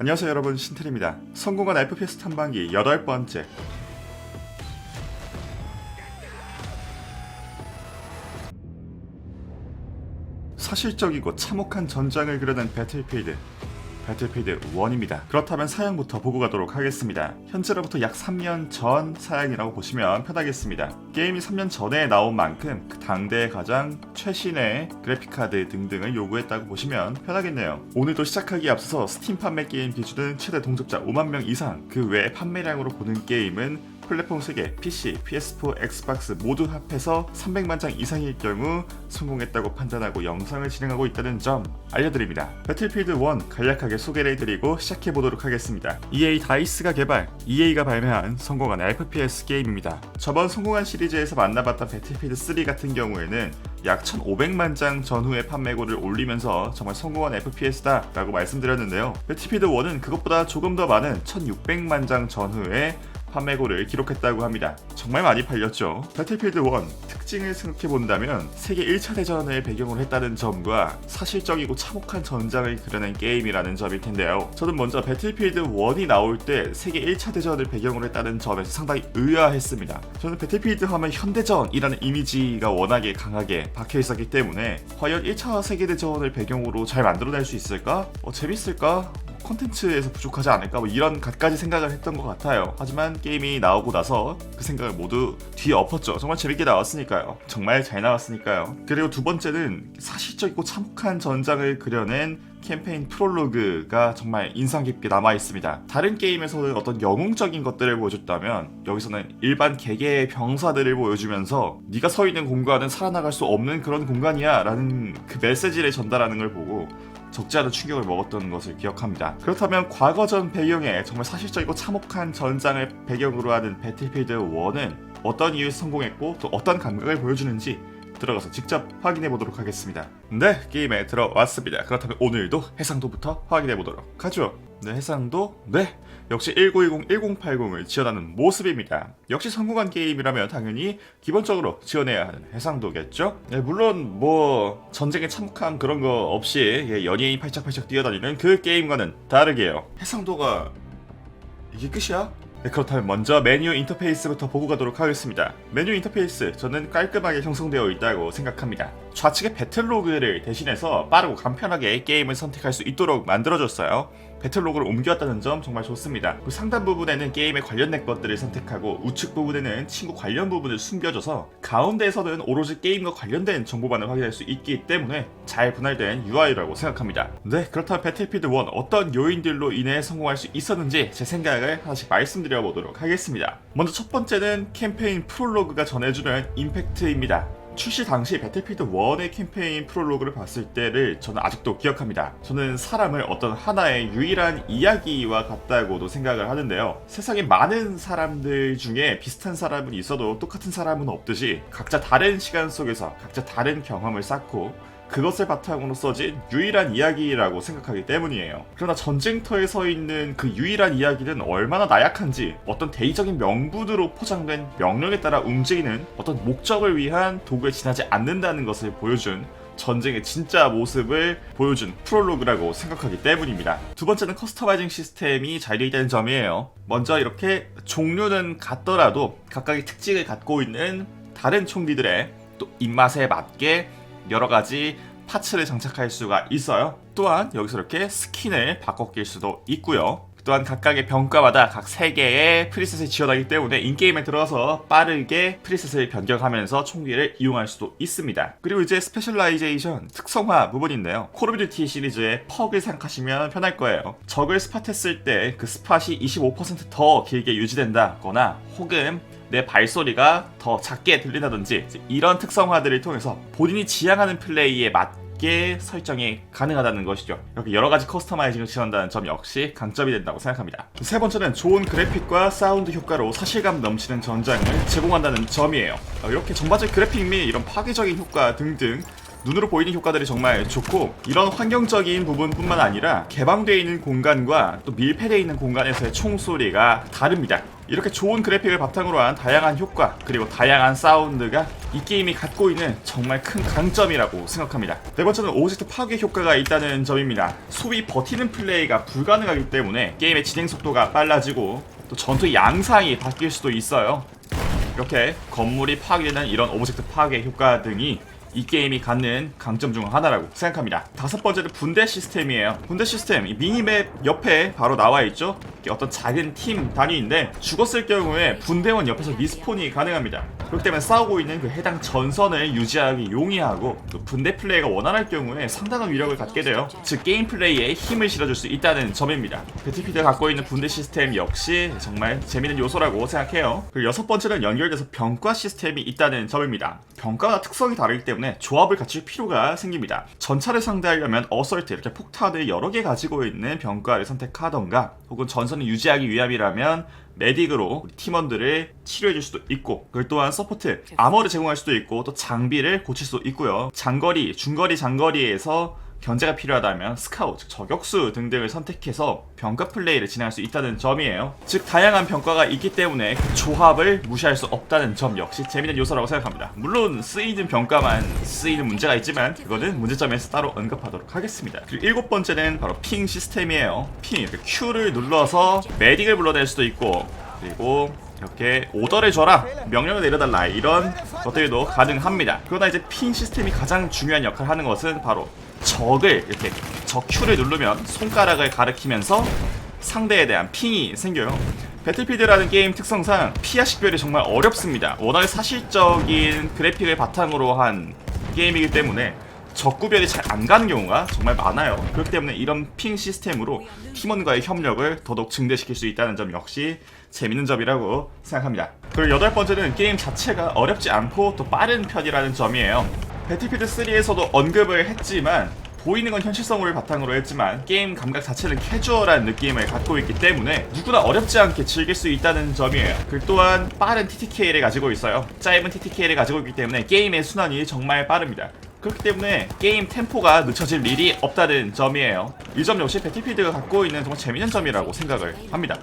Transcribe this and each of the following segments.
안녕하세요 여러분 신텔입니다. 성공한 FPS 탐방기 여덟 번째. 사실적이고 참혹한 전장을 그려낸 배틀필드. 배틀필드 1입니다. 그렇다면 사양부터 보고 가도록 하겠습니다. 현재로부터 약 3년 전 사양이라고 보시면 편하겠습니다. 게임이 3년 전에 나온 만큼 그 당대의 가장 최신의 그래픽카드 등등을 요구했다고 보시면 편하겠네요. 오늘도 시작하기에 앞서서 스팀 판매 게임 기준은 최대 동접자 5만 명 이상, 그 외 판매량으로 보는 게임은 플랫폼 3개, PC, PS4, 엑스박스 모두 합해서 300만 장 이상일 경우 성공했다고 판단하고 영상을 진행하고 있다는 점 알려드립니다. 배틀필드 1 간략하게 소개를 해드리고 시작해보도록 하겠습니다. EA 다이스가 개발, EA가 발매한 성공한 FPS 게임입니다. 저번 성공한 시리즈에서 만나봤던 배틀필드 3 같은 경우에는 약 1,500만 장 전후의 판매고를 올리면서 정말 성공한 FPS다 라고 말씀드렸는데요. 배틀필드 1은 그것보다 조금 더 많은 1,600만 장 전후의 판매고를 기록했다고 합니다. 정말 많이 팔렸죠. 배틀필드 1 특징을 생각해 본다면 세계 1차 대전을 배경으로 했다는 점과 사실적이고 참혹한 전장을 그려낸 게임이라는 점일 텐데요. 저는 먼저 배틀필드 1이 나올 때 세계 1차 대전을 배경으로 했다는 점에서 상당히 의아했습니다. 저는 배틀필드 하면 현대전이라는 이미지가 워낙에 강하게 박혀 있었기 때문에 과연 1차 세계대전을 배경으로 잘 만들어낼 수 있을까? 어, 재밌을까? 콘텐츠에서 부족하지 않을까 뭐 이런 갖가지 생각을 했던 것 같아요. 하지만 게임이 나오고 나서 그 생각을 모두 뒤엎었죠. 정말 재밌게 나왔으니까요. 정말 잘 나왔으니까요. 그리고 두 번째는 사실적이고 참혹한 전장을 그려낸 캠페인 프롤로그가 정말 인상 깊게 남아 있습니다. 다른 게임에서는 어떤 영웅적인 것들을 보여줬다면 여기서는 일반 개개의 병사들을 보여주면서 네가 서 있는 공간은 살아나갈 수 없는 그런 공간이야라는 그 메시지를 전달하는 걸 보고 적지 않은 충격을 먹었던 것을 기억합니다. 그렇다면 과거 전 배경에 정말 사실적이고 참혹한 전장을 배경으로 하는 배틀필드 1은 어떤 이유에서 성공했고 또 어떤 감각을 보여주는지 들어가서 직접 확인해 보도록 하겠습니다. 네, 게임에 들어왔습니다. 그렇다면 오늘도 해상도부터 확인해 보도록 하죠. 네, 해상도. 네. 역시 1910, 1080을 지원하는 모습입니다. 역시 성공한 게임이라면 당연히 기본적으로 지원해야 하는 해상도겠죠? 네, 물론 뭐 전쟁의 참혹함 그런 거 없이 예, 연예인 팔짝팔짝 뛰어다니는 그 게임과는 다르게요. 해상도가 이게 끝이야? 네, 그렇다면 먼저 메뉴 인터페이스부터 보고 가도록 하겠습니다. 메뉴 인터페이스 저는 깔끔하게 형성되어 있다고 생각합니다. 좌측에 배틀로그를 대신해서 빠르고 간편하게 게임을 선택할 수 있도록 만들어줬어요. 배틀로그를 옮겨왔다는 점 정말 좋습니다. 그 상단 부분에는 게임에 관련된 것들을 선택하고 우측 부분에는 친구 관련 부분을 숨겨줘서 가운데에서는 오로지 게임과 관련된 정보만을 확인할 수 있기 때문에 잘 분할된 UI라고 생각합니다. 네, 그렇다면 배틀필드 1 어떤 요인들로 인해 성공할 수 있었는지 제 생각을 하나씩 말씀드려 보도록 하겠습니다. 먼저 첫 번째는 캠페인 프롤로그가 전해주는 임팩트입니다. 출시 당시 배틀필드 1의 캠페인 프롤로그를 봤을 때를 저는 아직도 기억합니다. 저는 사람을 어떤 하나의 유일한 이야기와 같다고도 생각을 하는데요. 세상에 많은 사람들 중에 비슷한 사람은 있어도 똑같은 사람은 없듯이 각자 다른 시간 속에서 각자 다른 경험을 쌓고 그것을 바탕으로 써진 유일한 이야기라고 생각하기 때문이에요. 그러나 전쟁터에 서 있는 그 유일한 이야기는 얼마나 나약한지 어떤 대의적인 명분으로 포장된 명령에 따라 움직이는 어떤 목적을 위한 도구에 지나지 않는다는 것을 보여준 전쟁의 진짜 모습을 보여준 프롤로그라고 생각하기 때문입니다. 두 번째는 커스터마이징 시스템이 잘 되어 있다는 점이에요. 먼저 이렇게 종류는 같더라도 각각의 특징을 갖고 있는 다른 총기들의 또 입맛에 맞게 여러 가지 파츠를 장착할 수가 있어요. 또한 여기서 이렇게 스킨을 바꿔 낄 수도 있고요. 또한 각각의 병가마다 각 3개의 프리셋을 지원하기 때문에 인게임에 들어서 빠르게 프리셋을 변경하면서 총기를 이용할 수도 있습니다. 그리고 이제 스페셜라이제이션 특성화 부분인데요. 콜 오브 듀티 시리즈의 퍽을 생각하시면 편할 거예요. 적을 스팟했을 때 그 스팟이 25%더 길게 유지된다거나 혹은 내 발소리가 더 작게 들린다든지 이런 특성화들을 통해서 본인이 지향하는 플레이에 맞게 설정이 가능하다는 것이죠. 이렇게 여러 가지 커스터마이징을 지원한다는 점 역시 강점이 된다고 생각합니다. 세 번째는 좋은 그래픽과 사운드 효과로 사실감 넘치는 전장을 제공한다는 점이에요. 어, 이렇게 전반적 그래픽 및 이런 파괴적인 효과 등등 눈으로 보이는 효과들이 정말 좋고 이런 환경적인 부분뿐만 아니라 개방되어 있는 공간과 또 밀폐되어 있는 공간에서의 총소리가 다릅니다. 이렇게 좋은 그래픽을 바탕으로 한 다양한 효과 그리고 다양한 사운드가 이 게임이 갖고 있는 정말 큰 강점이라고 생각합니다. 네 번째는 오브젝트 파괴 효과가 있다는 점입니다. 소위 버티는 플레이가 불가능하기 때문에 게임의 진행 속도가 빨라지고 또 전투 양상이 바뀔 수도 있어요. 이렇게 건물이 파괴되는 이런 오브젝트 파괴 효과 등이 이 게임이 갖는 강점 중 하나라고 생각합니다. 다섯 번째는 분대 시스템이에요. 분대 시스템, 이 미니맵 옆에 바로 나와 있죠. 어떤 작은 팀 단위인데 죽었을 경우에 분대원 옆에서 리스폰이 가능합니다. 그렇기 때문에 싸우고 있는 그 해당 전선을 유지하기 용이하고 또 분대 플레이가 원활할 경우에 상당한 위력을 갖게 돼요. 즉 게임 플레이에 힘을 실어줄 수 있다는 점입니다. 배틀피드가 갖고 있는 분대 시스템 역시 정말 재밌는 요소라고 생각해요. 그리고 여섯 번째는 연결돼서 병과 시스템이 있다는 점입니다. 병과가 특성이 다르기 때문에 조합을 갖출 필요가 생깁니다. 전차를 상대하려면 어설트 이렇게 폭탄을 여러 개 가지고 있는 병과를 선택하던가 혹은 전선을 유지하기 위함이라면 메딕으로 팀원들을 치료해 줄 수도 있고 그걸 또한 서포트 아머를 제공할 수도 있고 또 장비를 고칠 수도 있고요. 장거리 중거리 장거리에서 견제가 필요하다면 스카우트, 즉 저격수 등등을 선택해서 병가 플레이를 진행할 수 있다는 점이에요. 즉 다양한 병가가 있기 때문에 그 조합을 무시할 수 없다는 점 역시 재밌는 요소라고 생각합니다. 물론 쓰이는 병가만 쓰이는 문제가 있지만 그거는 문제점에서 따로 언급하도록 하겠습니다. 그리고 일곱 번째는 바로 핑 시스템이에요. 핑 Q를 눌러서 메딕을 불러낼 수도 있고 그리고 이렇게 오더를 줘라. 명령을 내려달라. 이런 것들도 가능합니다. 그러나 이제 핑 시스템이 가장 중요한 역할을 하는 것은 바로 적을 이렇게 적 Q를 누르면 손가락을 가리키면서 상대에 대한 핑이 생겨요. 배틀필드라는 게임 특성상 피하 식별이 정말 어렵습니다. 워낙 사실적인 그래픽을 바탕으로 한 게임이기 때문에 적 구별이 잘 안 가는 경우가 정말 많아요. 그렇기 때문에 이런 핑 시스템으로 팀원과의 협력을 더더욱 증대시킬 수 있다는 점 역시 재밌는 점이라고 생각합니다. 그리고 여덟 번째는 게임 자체가 어렵지 않고 또 빠른 편이라는 점이에요. 배틀필드 3에서도 언급을 했지만 보이는 건 현실성을 바탕으로 했지만 게임 감각 자체는 캐주얼한 느낌을 갖고 있기 때문에 누구나 어렵지 않게 즐길 수 있다는 점이에요. 그 또한 빠른 TTK를 가지고 있어요. 짧은 TTK를 가지고 있기 때문에 게임의 순환이 정말 빠릅니다. 그렇기 때문에 게임 템포가 늦춰질 일이 없다는 점이에요. 이 점 역시 배틀필드가 갖고 있는 정말 재밌는 점이라고 생각을 합니다.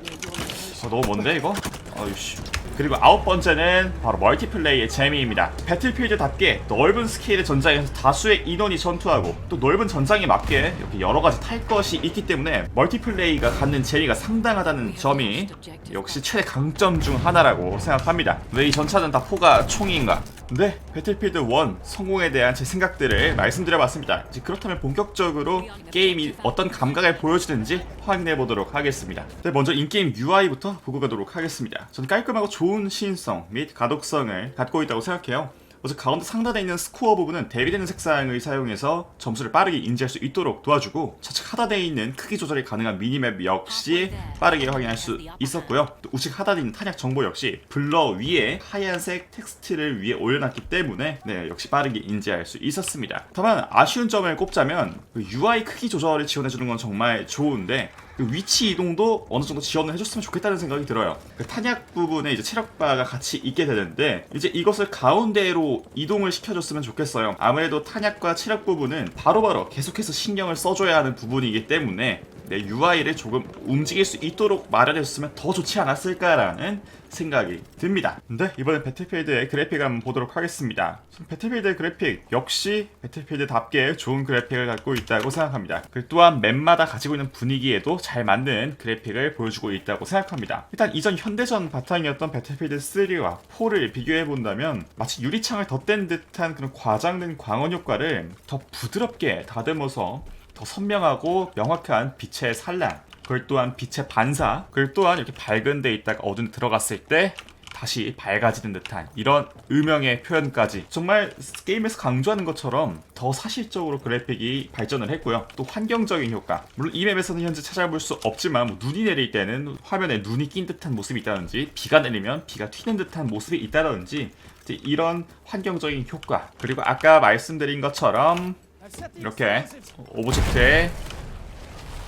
어, 너무 먼데 이거? 어이씨. 그리고 아홉 번째는 바로 멀티플레이의 재미입니다. 배틀필드답게 넓은 스케일의 전장에서 다수의 인원이 전투하고 또 넓은 전장에 맞게 이렇게 여러 가지 탈 것이 있기 때문에 멀티플레이가 갖는 재미가 상당하다는 점이 역시 최대 강점 중 하나라고 생각합니다. 왜 이 전차는 다 포가 총인가? 네, 배틀필드 1 성공에 대한 제 생각들을 말씀드려봤습니다. 이제 그렇다면 본격적으로 게임이 어떤 감각을 보여주는지 확인해 보도록 하겠습니다. 네, 먼저 인게임 UI부터 보고 가도록 하겠습니다. 저는 깔끔하고 좋은 시인성 및 가독성을 갖고 있다고 생각해요. 먼저 가운데 상단에 있는 스코어 부분은 대비되는 색상을 사용해서 점수를 빠르게 인지할 수 있도록 도와주고 좌측 하단에 있는 크기 조절이 가능한 미니맵 역시 빠르게 확인할 수 있었고요. 또 우측 하단에 있는 탄약 정보 역시 블러 위에 하얀색 텍스트를 위에 올려놨기 때문에 네, 역시 빠르게 인지할 수 있었습니다. 다만 아쉬운 점을 꼽자면 그 UI 크기 조절을 지원해주는 건 정말 좋은데 그 위치 이동도 어느 정도 지원을 해줬으면 좋겠다는 생각이 들어요. 그 탄약 부분에 이제 체력바가 같이 있게 되는데 이제 이것을 가운데로 이동을 시켜줬으면 좋겠어요. 아무래도 탄약과 체력 부분은 바로바로 계속해서 신경을 써줘야 하는 부분이기 때문에 내 UI를 조금 움직일 수 있도록 마련해줬으면 더 좋지 않았을까라는 생각이 듭니다. 근데 이번엔 배틀필드의 그래픽을 한번 보도록 하겠습니다. 배틀필드의 그래픽 역시 배틀필드답게 좋은 그래픽을 갖고 있다고 생각합니다. 그 또한 맵마다 가지고 있는 분위기에도 잘 맞는 그래픽을 보여주고 있다고 생각합니다. 일단 이전 현대전 바탕이었던 배틀필드 3와 4를 비교해 본다면 마치 유리창을 덧댄 듯한 그런 과장된 광원 효과를 더 부드럽게 다듬어서 더 선명하고 명확한 빛의 산란 그걸 또한 빛의 반사 그걸 또한 이렇게 밝은 데 있다가 어두운 데 들어갔을 때 다시 밝아지는 듯한 이런 음영의 표현까지 정말 게임에서 강조하는 것처럼 더 사실적으로 그래픽이 발전을 했고요. 또 환경적인 효과. 물론 이 맵에서는 현재 찾아볼 수 없지만 뭐 눈이 내릴 때는 화면에 눈이 낀 듯한 모습이 있다든지 비가 내리면 비가 튀는 듯한 모습이 있다든지 이런 환경적인 효과. 그리고 아까 말씀드린 것처럼 이렇게 오브젝트에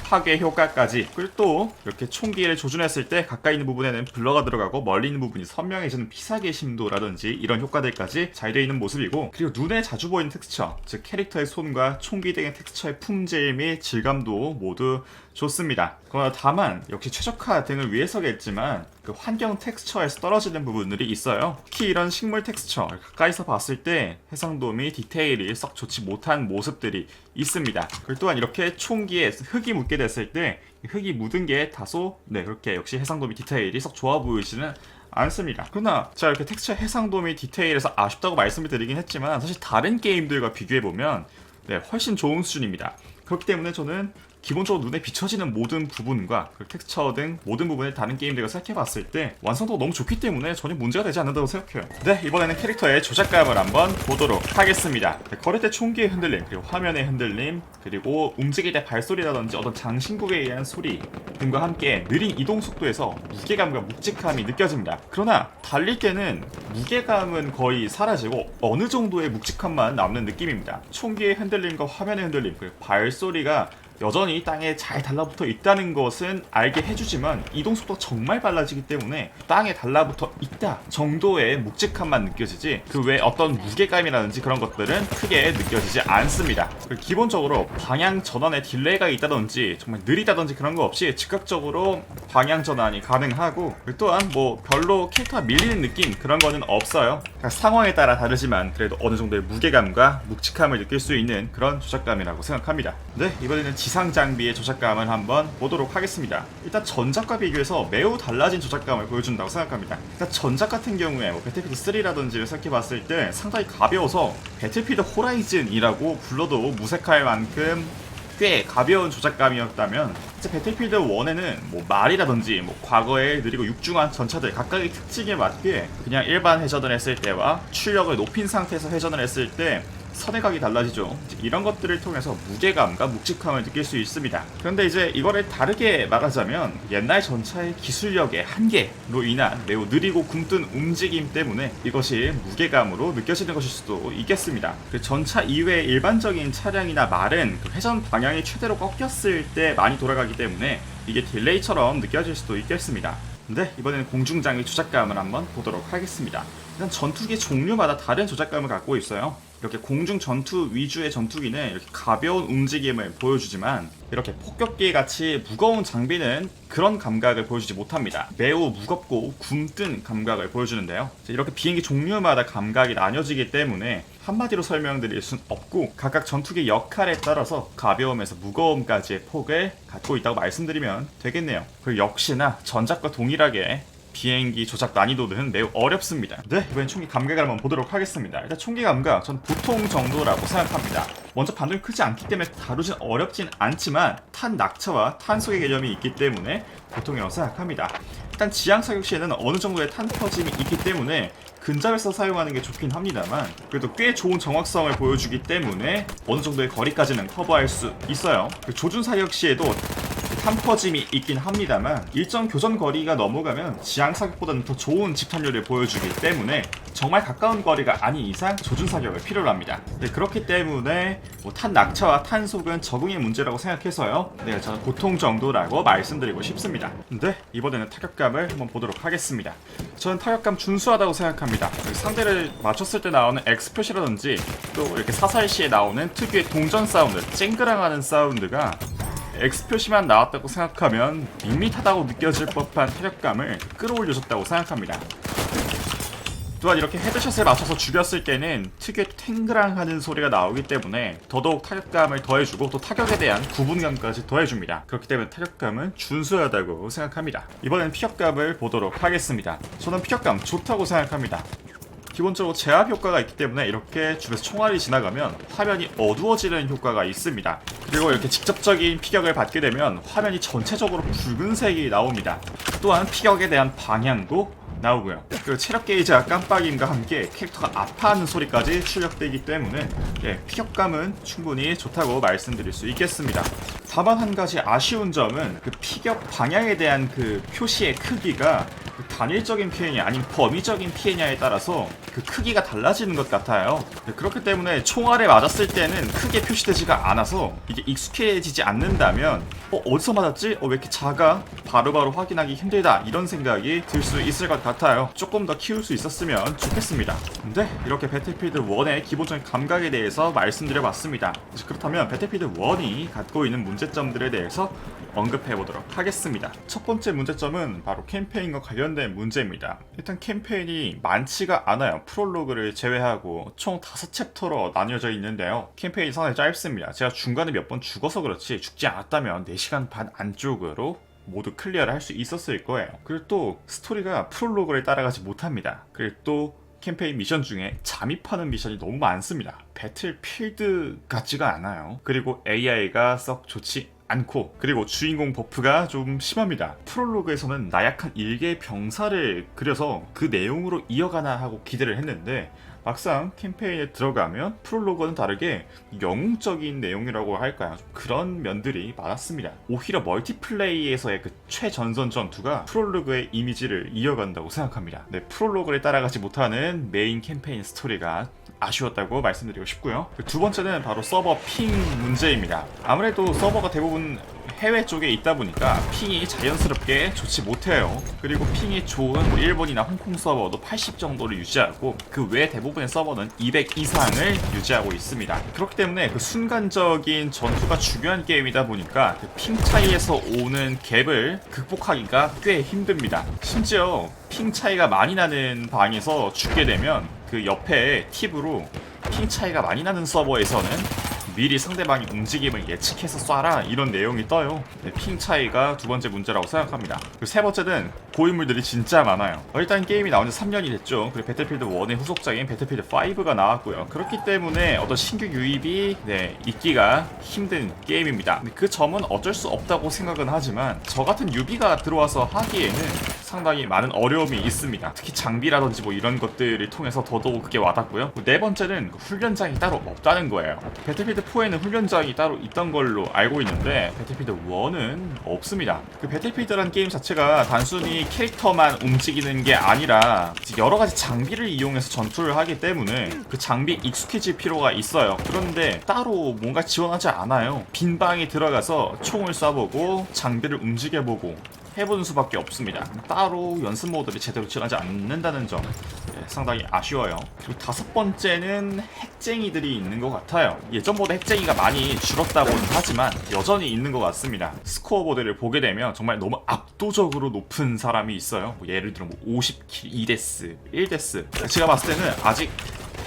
파괴 효과까지. 그리고 또 이렇게 총기를 조준했을 때 가까이 있는 부분에는 블러가 들어가고 멀리 있는 부분이 선명해지는 피사계 심도라든지 이런 효과들까지 잘 되어 있는 모습이고 그리고 눈에 자주 보이는 텍스처 즉 캐릭터의 손과 총기 등의 텍스처의 품질 및 질감도 모두 좋습니다. 그러나 다만 역시 최적화 등을 위해서겠지만 그 환경 텍스처에서 떨어지는 부분들이 있어요. 특히 이런 식물 텍스처 가까이서 봤을 때 해상도 및 디테일이 썩 좋지 못한 모습들이 있습니다. 그리고 또한 이렇게 총기에 흙이 묻게 됐을 때 흙이 묻은 게 다소 네 그렇게 역시 해상도 및 디테일이 썩 좋아 보이지는 않습니다. 그러나 제가 이렇게 텍스처 해상도 및 디테일에서 아쉽다고 말씀을 드리긴 했지만 사실 다른 게임들과 비교해 보면 네, 훨씬 좋은 수준입니다. 그렇기 때문에 저는 기본적으로 눈에 비춰지는 모든 부분과 그 텍스처 등 모든 부분을 다른 게임들과 생각해봤을 때 완성도가 너무 좋기 때문에 전혀 문제가 되지 않는다고 생각해요. 네, 이번에는 캐릭터의 조작감을 한번 보도록 하겠습니다. 네, 거래 때 총기의 흔들림, 그리고 화면의 흔들림, 그리고 움직일 때 발소리라든지 어떤 장신국에 의한 소리 등과 함께 느린 이동 속도에서 무게감과 묵직함이 느껴집니다. 그러나 달릴 때는 무게감은 거의 사라지고 어느 정도의 묵직함만 남는 느낌입니다. 총기의 흔들림과 화면의 흔들림, 그리고 발소리가 여전히 땅에 잘 달라붙어 있다는 것은 알게 해주지만 이동 속도가 정말 빨라지기 때문에 땅에 달라붙어 있다 정도의 묵직함만 느껴지지 그 외 어떤 무게감이라든지 그런 것들은 크게 느껴지지 않습니다. 기본적으로 방향 전환에 딜레이가 있다든지 정말 느리다든지 그런 거 없이 즉각적으로 방향 전환이 가능하고 또한 뭐 별로 캐릭터가 밀리는 느낌 그런 거는 없어요. 그러니까 상황에 따라 다르지만 그래도 어느 정도의 무게감과 묵직함을 느낄 수 있는 그런 조작감이라고 생각합니다. 네 이번에는 지상 장비의 조작감을 한번 보도록 하겠습니다. 일단 전작과 비교해서 매우 달라진 조작감을 보여준다고 생각합니다. 일단 전작 같은 경우에 뭐 배틀필드 3라든지를 생각해봤을 때 상당히 가벼워서 배틀필드 호라이즌이라고 불러도 무색할 만큼 꽤 가벼운 조작감이었다면 이제 배틀필드 1에는 뭐 말이라든지 뭐 과거에 느리고 육중한 전차들 각각의 특징에 맞게 그냥 일반 회전을 했을 때와 출력을 높인 상태에서 회전을 했을 때 선회각이 달라지죠. 이런 것들을 통해서 무게감과 묵직함을 느낄 수 있습니다. 그런데 이제 이거를 다르게 말하자면 옛날 전차의 기술력의 한계로 인한 매우 느리고 굼뜬 움직임 때문에 이것이 무게감으로 느껴지는 것일 수도 있겠습니다. 그 전차 이외의 일반적인 차량이나 말은 그 회전 방향이 최대로 꺾였을 때 많이 돌아가기 때문에 이게 딜레이처럼 느껴질 수도 있겠습니다. 네, 이번에는 공중장비 조작감을 한번 보도록 하겠습니다. 일단 전투기 종류마다 다른 조작감을 갖고 있어요. 이렇게 공중 전투 위주의 전투기는 이렇게 가벼운 움직임을 보여주지만 이렇게 폭격기 같이 무거운 장비는 그런 감각을 보여주지 못합니다. 매우 무겁고 굼뜬 감각을 보여주는데요. 이렇게 비행기 종류마다 감각이 나뉘어지기 때문에 한마디로 설명드릴 순 없고 각각 전투기 역할에 따라서 가벼움에서 무거움까지의 폭을 갖고 있다고 말씀드리면 되겠네요. 그리고 역시나 전작과 동일하게 비행기 조작 난이도는 매우 어렵습니다. 네, 이번엔 총기 감각을 한번 보도록 하겠습니다. 일단 총기 감각, 전 보통 정도라고 생각합니다. 먼저 반동이 크지 않기 때문에 다루진 어렵진 않지만 탄 낙차와 탄속의 개념이 있기 때문에 보통이라고 생각합니다. 일단 지향 사격 시에는 어느 정도의 탄 터짐이 있기 때문에 근접에서 사용하는 게 좋긴 합니다만 그래도 꽤 좋은 정확성을 보여주기 때문에 어느 정도의 거리까지는 커버할 수 있어요. 그 조준 사격 시에도 탄퍼짐이 있긴 합니다만 일정 교전 거리가 넘어가면 지향 사격보다는 더 좋은 집탄율을 보여주기 때문에 정말 가까운 거리가 아닌 이상 조준 사격을 필요로 합니다. 네, 그렇기 때문에 뭐 탄 낙차와 탄속은 적응의 문제라고 생각해서요. 네, 저는 보통 정도라고 말씀드리고 싶습니다. 근데 이번에는 타격감을 한번 보도록 하겠습니다. 저는 타격감 준수하다고 생각합니다. 그 상대를 맞췄을 때 나오는 엑스표시라든지 또 이렇게 사살시에 나오는 특유의 동전 사운드, 쨍그랑하는 사운드가 X표시만 나왔다고 생각하면 밋밋하다고 느껴질 법한 타격감을 끌어올려줬다고 생각합니다. 또한 이렇게 헤드샷을 맞춰서 죽였을 때는 특유의 탱그랑 하는 소리가 나오기 때문에 더더욱 타격감을 더해주고 또 타격에 대한 구분감까지 더해줍니다. 그렇기 때문에 타격감은 준수하다고 생각합니다. 이번엔 피격감을 보도록 하겠습니다. 저는 피격감 좋다고 생각합니다. 기본적으로 제압 효과가 있기 때문에 이렇게 주변에서 총알이 지나가면 화면이 어두워지는 효과가 있습니다. 그리고 이렇게 직접적인 피격을 받게 되면 화면이 전체적으로 붉은색이 나옵니다. 또한 피격에 대한 방향도 나오고요. 그리고 체력 게이지와 깜빡임과 함께 캐릭터가 아파하는 소리까지 출력되기 때문에 예, 피격감은 충분히 좋다고 말씀드릴 수 있겠습니다. 다만 한 가지 아쉬운 점은 그 피격 방향에 대한 그 표시의 크기가 그 단일적인 피해냐 아닌 범위적인 피해냐에 따라서 그 크기가 달라지는 것 같아요. 네, 그렇기 때문에 총알에 맞았을 때는 크게 표시되지가 않아서 이게 익숙해지지 않는다면 어, 어디서 맞았지? 어, 왜 이렇게 작아? 바로 바로 확인하기 힘들다 이런 생각이 들 수 있을 것 같아요. 조금 더 키울 수 있었으면 좋겠습니다. 근데 이렇게 배틀필드 1의 기본적인 감각에 대해서 말씀드려봤습니다. 그렇다면 배틀필드 1이 갖고 있는 문제점들에 대해서 언급해 보도록 하겠습니다. 첫 번째 문제점은 바로 캠페인과 관련된 문제입니다. 일단 캠페인이 많지가 않아요. 프롤로그를 제외하고 총 5챕터로 나뉘어져 있는데요. 캠페인이 상당히 짧습니다. 제가 중간에 몇 번 죽어서 그렇지 죽지 않았다면 4시간 반 안쪽으로 모두 클리어를 할 수 있었을 거예요. 그리고 또 스토리가 프롤로그를 따라가지 못합니다. 그리고 또 캠페인 미션 중에 잠입하는 미션이 너무 많습니다. 배틀필드 같지가 않아요. 그리고 AI가 썩 좋지 않고 그리고 주인공 버프가 좀 심합니다. 프롤로그에서는 나약한 일개 병사를 그려서 그 내용으로 이어가나 하고 기대를 했는데 막상 캠페인에 들어가면 프롤로그는 다르게 영웅적인 내용이라고 할까요? 좀 그런 면들이 많았습니다. 오히려 멀티플레이에서의 그 최전선 전투가 프롤로그의 이미지를 이어간다고 생각합니다. 네, 프롤로그를 따라가지 못하는 메인 캠페인 스토리가 아쉬웠다고 말씀드리고 싶고요. 그두 번째는 바로 서버 핑 문제입니다. 아무래도 서버가 대부분 해외 쪽에 있다 보니까 핑이 자연스럽게 좋지 못해요. 그리고 핑이 좋은 뭐 일본이나 홍콩 서버도 80 정도를 유지하고 그 외 대부분의 서버는 200 이상을 유지하고 있습니다. 그렇기 때문에 그 순간적인 전투가 중요한 게임이다 보니까 그 핑 차이에서 오는 갭을 극복하기가 꽤 힘듭니다. 심지어 핑 차이가 많이 나는 방에서 죽게 되면 그 옆에 팁으로 핑 차이가 많이 나는 서버에서는 미리 상대방의 움직임을 예측해서 쏴라 이런 내용이 떠요. 네, 핑 차이가 두 번째 문제라고 생각합니다. 세 번째는 고인물들이 진짜 많아요. 어, 일단 게임이 나온 지 3년이 됐죠. 그리고 배틀필드 1의 후속작인 배틀필드 5가 나왔고요. 그렇기 때문에 어떤 신규 유입이 네, 있기가 힘든 게임입니다. 그 점은 어쩔 수 없다고 생각은 하지만 저 같은 유비가 들어와서 하기에는 상당히 많은 어려움이 있습니다. 특히 장비라든지 뭐 이런 것들을 통해서 더더욱 그게 와닿고요. 네 번째는 그 훈련장이 따로 없다는 거예요. 배틀필드 4에는 훈련장이 따로 있던 걸로 알고 있는데 배틀필드 1은 없습니다. 그 배틀필드라는 게임 자체가 단순히 캐릭터만 움직이는 게 아니라 여러 가지 장비를 이용해서 전투를 하기 때문에 그 장비 익숙해질 필요가 있어요. 그런데 따로 뭔가 지원하지 않아요. 빈 방에 들어가서 총을 쏴보고 장비를 움직여보고 해보는 수밖에 없습니다. 따로 연습 모드를 제대로 지원하지 않는다는 점 네, 상당히 아쉬워요. 그리고 다섯 번째는 핵쟁이들이 있는 것 같아요. 예전보다 핵쟁이가 많이 줄었다고는 하지만 여전히 있는 것 같습니다. 스코어 보드를 보게 되면 정말 너무 압도적으로 높은 사람이 있어요. 뭐 예를 들어 뭐 50킬, 2데스, 1데스. 제가 봤을 때는 아직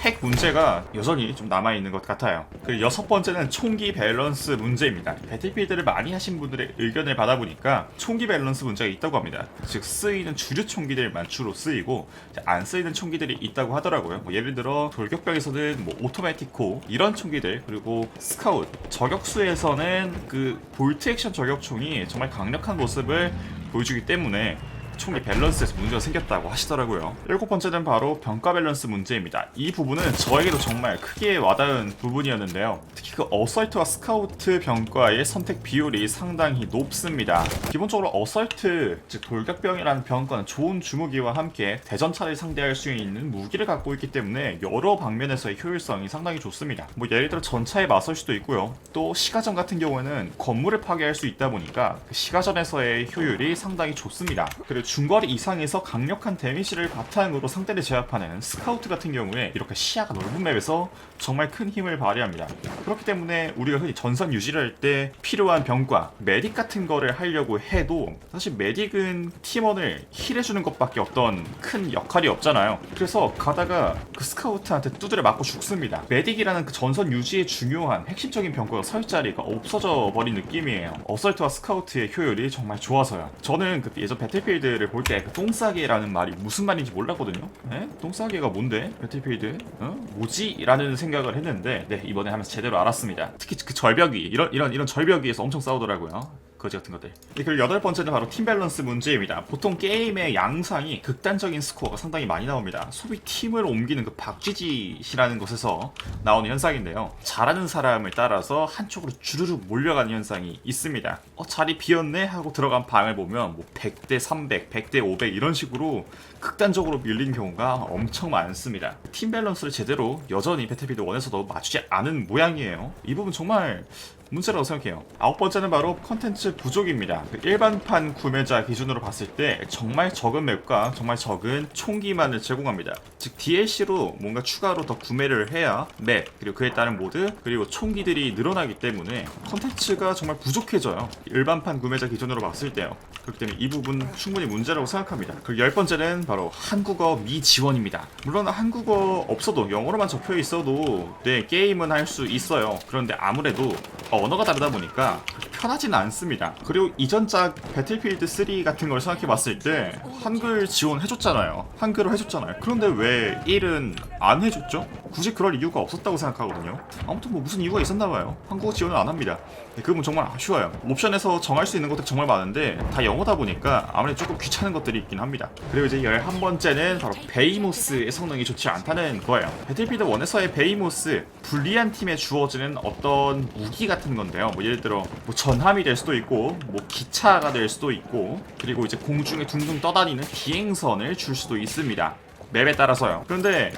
핵 문제가 여전히 좀 남아있는 것 같아요. 그리고 여섯 번째는 총기 밸런스 문제입니다. 배틀필드를 많이 하신 분들의 의견을 받아보니까 총기 밸런스 문제가 있다고 합니다. 즉 쓰이는 주류 총기들만 주로 쓰이고 안 쓰이는 총기들이 있다고 하더라고요. 뭐 예를 들어 돌격병에서는 뭐 오토매티코 이런 총기들 그리고 스카웃 저격수에서는 그 볼트 액션 저격총이 정말 강력한 모습을 보여주기 때문에 총기 밸런스에서 문제가 생겼다고 하시더라고요. 일곱 번째는 바로 병가 밸런스 문제입니다. 이 부분은 저에게도 정말 크게 와닿은 부분이었는데요. 특히 그 어설트와 스카우트 병과의 선택 비율이 상당히 높습니다. 기본적으로 어설트, 즉 돌격병이라는 병과는 좋은 주무기와 함께 대전차를 상대할 수 있는 무기를 갖고 있기 때문에 여러 방면에서의 효율성이 상당히 좋습니다. 뭐 예를 들어 전차에 맞설 수도 있고요. 또 시가전 같은 경우에는 건물을 파괴할 수 있다 보니까 그 시가전에서의 효율이 상당히 좋습니다. 그리고 중거리 이상에서 강력한 데미지를 바탕으로 상대를 제압하는 스카우트 같은 경우에 이렇게 시야가 넓은 맵에서 정말 큰 힘을 발휘합니다. 그렇기 때문에 우리가 흔히 전선 유지를 할 때 필요한 병과 메딕 같은 거를 하려고 해도 사실 메딕은 팀원을 힐해주는 것밖에 어떤 큰 역할이 없잖아요. 그래서 가다가 그 스카우트한테 두드려 맞고 죽습니다. 메딕이라는 그 전선 유지에 중요한 핵심적인 병과가 설 자리가 없어져 버린 느낌이에요. 어설트와 스카우트의 효율이 정말 좋아서요. 저는 그 예전 배틀필드를 볼 때 그 똥싸개라는 말이 무슨 말인지 몰랐거든요. 에? 똥싸개가 뭔데? 배틀필드? 어? 뭐지? 라는 생각 을 했는데 네 이번에 하면서 제대로 알았습니다. 특히 그 절벽 위 이런 이런 이런 절벽 위에서 엄청 싸우더라고요. 거지 같은 것들. 네, 그리고 여덟 번째는 바로 팀 밸런스 문제입니다. 보통 게임의 양상이 극단적인 스코어가 상당히 많이 나옵니다. 소위 팀을 옮기는 그 박쥐짓이라는 것에서 나오는 현상인데요. 잘하는 사람을 따라서 한쪽으로 주르륵 몰려가는 현상이 있습니다. 어, 자리 비었네 하고 들어간 방을 보면 뭐 100대 300, 100대 500 이런 식으로 극단적으로 밀린 경우가 엄청 많습니다. 팀 밸런스를 제대로 여전히 배틀필드 1에서도 맞추지 않은 모양이에요. 이 부분 정말 문제라고 생각해요. 아홉 번째는 바로 컨텐츠 부족입니다. 그 일반판 구매자 기준으로 봤을 때 정말 적은 맵과 정말 적은 총기만을 제공합니다. 즉 DLC로 뭔가 추가로 더 구매를 해야 맵 그리고 그에 따른 모드 그리고 총기들이 늘어나기 때문에 컨텐츠가 정말 부족해져요. 일반판 구매자 기준으로 봤을 때요. 그렇기 때문에 이 부분 충분히 문제라고 생각합니다. 그리고 열 번째는 바로 한국어 미지원입니다. 물론 한국어 없어도 영어로만 적혀 있어도 네 게임은 할 수 있어요. 그런데 아무래도 언어가 다르다 보니까 편하지는 않습니다. 그리고 이전작 배틀필드 3 같은 걸 생각해 봤을 때 한글 지원해줬잖아요. 한글을 해줬잖아요. 그런데 왜 1은 안 해줬죠? 굳이 그럴 이유가 없었다고 생각하거든요. 아무튼 뭐 무슨 이유가 있었나 봐요. 한국어 지원을 안 합니다. 네, 그 부분 정말 아쉬워요. 옵션에서 정할 수 있는 것들이 정말 많은데 다 영어다 보니까 아무래도 조금 귀찮은 것들이 있긴 합니다. 그리고 이제 11번째는 바로 베이모스의 성능이 좋지 않다는 거예요. 배틀필드 1에서의 베이모스, 불리한 팀에 주어지는 어떤 무기 같은 건데요. 뭐 예를 들어 뭐 전함이 될 수도 있고 뭐 기차가 될 수도 있고 그리고 이제 공중에 둥둥 떠다니는 비행선을 줄 수도 있습니다. 맵에 따라서요. 그런데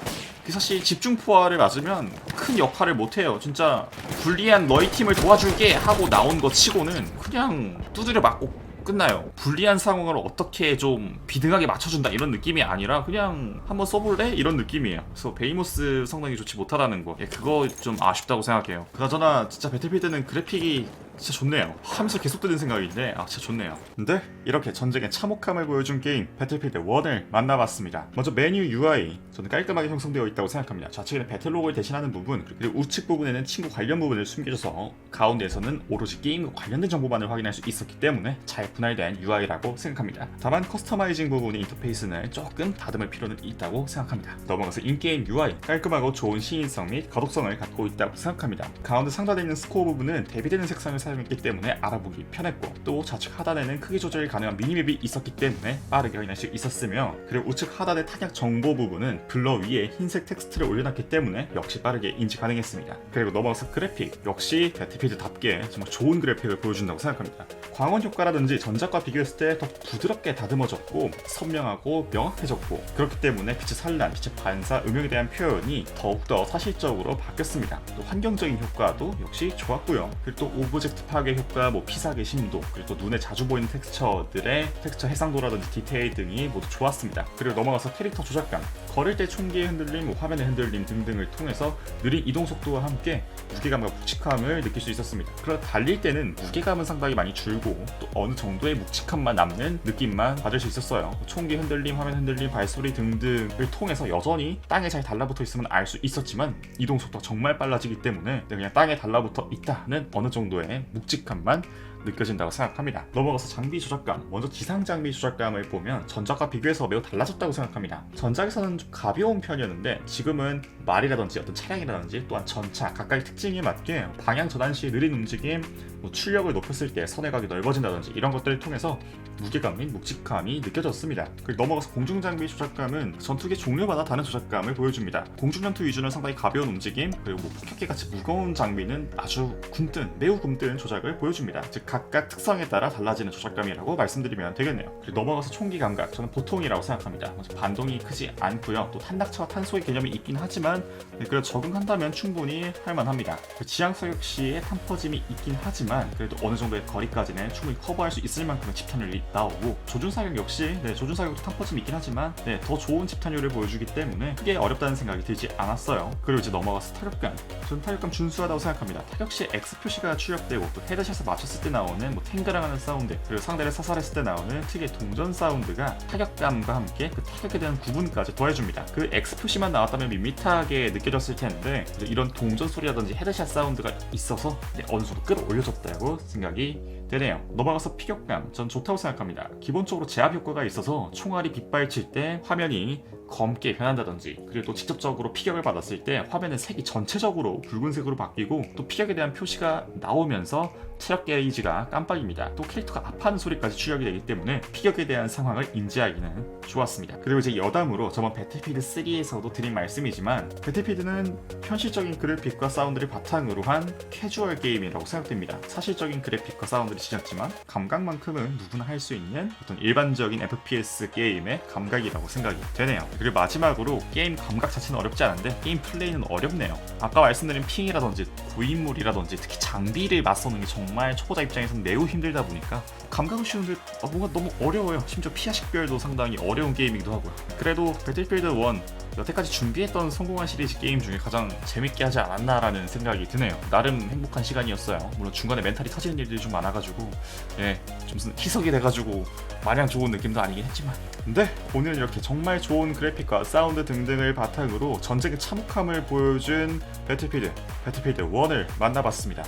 그 사실 집중 포화를 맞으면 큰 역할을 못해요. 진짜 불리한 너희 팀을 도와줄게 하고 나온 것 치고는 그냥 두드려 맞고 끝나요. 불리한 상황을 어떻게 좀 비등하게 맞춰준다 이런 느낌이 아니라 그냥 한번 써볼래? 이런 느낌이에요. 그래서 베이모스 성능이 좋지 못하다는 거. 예, 그거 좀 아쉽다고 생각해요. 그나저나 진짜 배틀필드는 그래픽이 진짜 좋네요. 하면서 계속 드는 생각인데 아 진짜 좋네요. 근데 이렇게 전쟁의 참혹함을 보여준 게임 배틀필드 1을 만나봤습니다. 먼저 메뉴 UI 저는 깔끔하게 형성되어 있다고 생각합니다. 좌측에는 배틀로그를 대신하는 부분 그리고 우측 부분에는 친구 관련 부분을 숨겨줘서 가운데에서는 오로지 게임과 관련된 정보만을 확인할 수 있었기 때문에 잘 분할된 UI라고 생각합니다. 다만 커스터마이징 부분의 인터페이스는 조금 다듬을 필요는 있다고 생각합니다. 넘어가서 인게임 UI 깔끔하고 좋은 시인성 및 가독성을 갖고 있다고 생각합니다. 가운데 상단에 있는 스코어 부분은 대비되는 색상을 사용했기 때문에 알아보기 편했고 또 좌측 하단에는 크기 조절이 가능한 미니맵이 있었기 때문에 빠르게 확인할 수 있었으며 그리고 우측 하단의 탄약 정보 부분은 블러 위에 흰색 텍스트를 올려놨기 때문에 역시 빠르게 인지 가능했습니다. 그리고 넘어가서 그래픽 역시 배틀필드답게 정말 좋은 그래픽을 보여준다고 생각합니다. 광원 효과라든지 전작과 비교했을 때 더 부드럽게 다듬어졌고 선명하고 명확해졌고 그렇기 때문에 빛의 산란, 빛의 반사, 음영에 대한 표현이 더욱더 사실적으로 바뀌었습니다. 또 환경적인 효과도 역시 좋았고요. 그리고 또 오브젝트 파괴 효과, 뭐 피사계 심도, 그리고 또 눈에 자주 보이는 텍스처들의 텍스처 해상도라든지 디테일 등이 모두 좋았습니다. 그리고 넘어가서 캐릭터 조작감, 걸을 때 총기의 흔들림, 뭐 화면의 흔들림 등등을 통해서 느린 이동 속도와 함께 무게감과 묵직함을 느낄 수 있었습니다. 그러나 달릴 때는 무게감은 상당히 많이 줄고 또 어느 정도의 묵직함만 남는 느낌만 받을 수 있었어요. 총기 흔들림, 화면 흔들림, 발소리 등등을 통해서 여전히 땅에 잘 달라붙어 있으면 알 수 있었지만 이동 속도가 정말 빨라지기 때문에 그냥 땅에 달라붙어 있다는 어느 정도의 묵직함만 느껴진다고 생각합니다. 넘어가서 장비 조작감. 먼저 지상 장비 조작감을 보면 전작과 비교해서 매우 달라졌다고 생각합니다. 전작에서는 좀 가벼운 편이었는데 지금은 말이라든지 어떤 차량이라든지 또한 전차 각각의 특징에 맞게 방향 전환 시 느린 움직임, 뭐 출력을 높였을 때 선회각이 넓어진다든지 이런 것들을 통해서 무게감 및 묵직함이 느껴졌습니다. 그리고 넘어가서 공중 장비 조작감은 전투기 종류마다 다른 조작감을 보여줍니다. 공중 전투 위주는 상당히 가벼운 움직임, 그리고 뭐 폭격기 같이 무거운 장비는 아주 굼뜬, 매우 굼뜬 조작을 보여줍니다. 즉 각각 특성에 따라 달라지는 조작감이라고 말씀드리면 되겠네요. 그리고 넘어가서 총기 감각, 저는 보통이라고 생각합니다. 먼저 반동이 크지 않고요. 또 탄낙차와 탄소의 개념이 있긴 하지만 네, 그래도 적응한다면 충분히 할만합니다. 그 지향 사격 시에 탄퍼짐이 있긴 하지만 그래도 어느 정도의 거리까지는 충분히 커버할 수 있을 만큼의 집탄율이 나오고 조준 사격 역시 네, 조준 사격도 탄퍼짐이 있긴 하지만 네, 더 좋은 집탄율을 보여주기 때문에 크게 어렵다는 생각이 들지 않았어요. 그리고 이제 넘어가서 타격감. 저는 타격감 준수하다고 생각합니다. 타격 시 X 표시가 출력되고 또 헤드샷을 맞췄을 때 나오는 뭐 탱그랑하는 사운드 그리고 상대를 사살했을 때 나오는 특유의 동전 사운드가 타격감과 함께 그 타격에 대한 구분까지 더해줍니다. 그 X 표시만 나왔다면 밋밋하 게 느껴졌을 텐데 이런 동전 소리라든지 헤드샷 사운드가 있어서 네, 어느 정도 끌어올려졌다고 생각이 되네요. 넘어가서 피격감 전 좋다고 생각합니다. 기본적으로 제압 효과가 있어서 총알이 빗발칠 때 화면이 검게 변한다든지 그리고 또 직접적으로 피격을 받았을 때 화면의 색이 전체적으로 붉은색으로 바뀌고 또 피격에 대한 표시가 나오면서 체력 게이지가 깜빡입니다. 또 캐릭터가 아파하는 소리까지 출력이 되기 때문에 피격에 대한 상황을 인지하기는 좋았습니다. 그리고 이제 여담으로 저번 배틀필드 3에서도 드린 말씀이지만 배틀필드는 현실적인 그래픽과 사운드를 바탕으로 한 캐주얼 게임이라고 생각됩니다. 사실적인 그래픽과 사운드를 지녔지만 감각만큼은 누구나 할 수 있는 어떤 일반적인 FPS 게임의 감각이라고 생각이 되네요. 그리고 마지막으로 게임 감각 자체는 어렵지 않은데 게임 플레이는 어렵네요. 아까 말씀드린 핑이라든지 구인물이라든지 특히 장비를 맞서는 게 정말 초보자 입장에서는 매우 힘들다 보니까 감각은 쉬운데 어, 뭔가 너무 어려워요. 심지어 피아 식별도 상당히 어려운 게임이기도 하고요. 그래도 배틀필드 1 여태까지 준비했던 성공한 시리즈 게임 중에 가장 재밌게 하지 않았나라는 생각이 드네요. 나름 행복한 시간이었어요. 물론 중간에 멘탈이 터지는 일들이 좀 많아 가지고 예, 좀 희석이 돼가지고 마냥 좋은 느낌도 아니긴 했지만 근데 오늘 이렇게 정말 좋은 그래픽과 사운드 등등을 바탕으로 전쟁의 참혹함을 보여준 배틀필드 배틀필드 1을 만나봤습니다.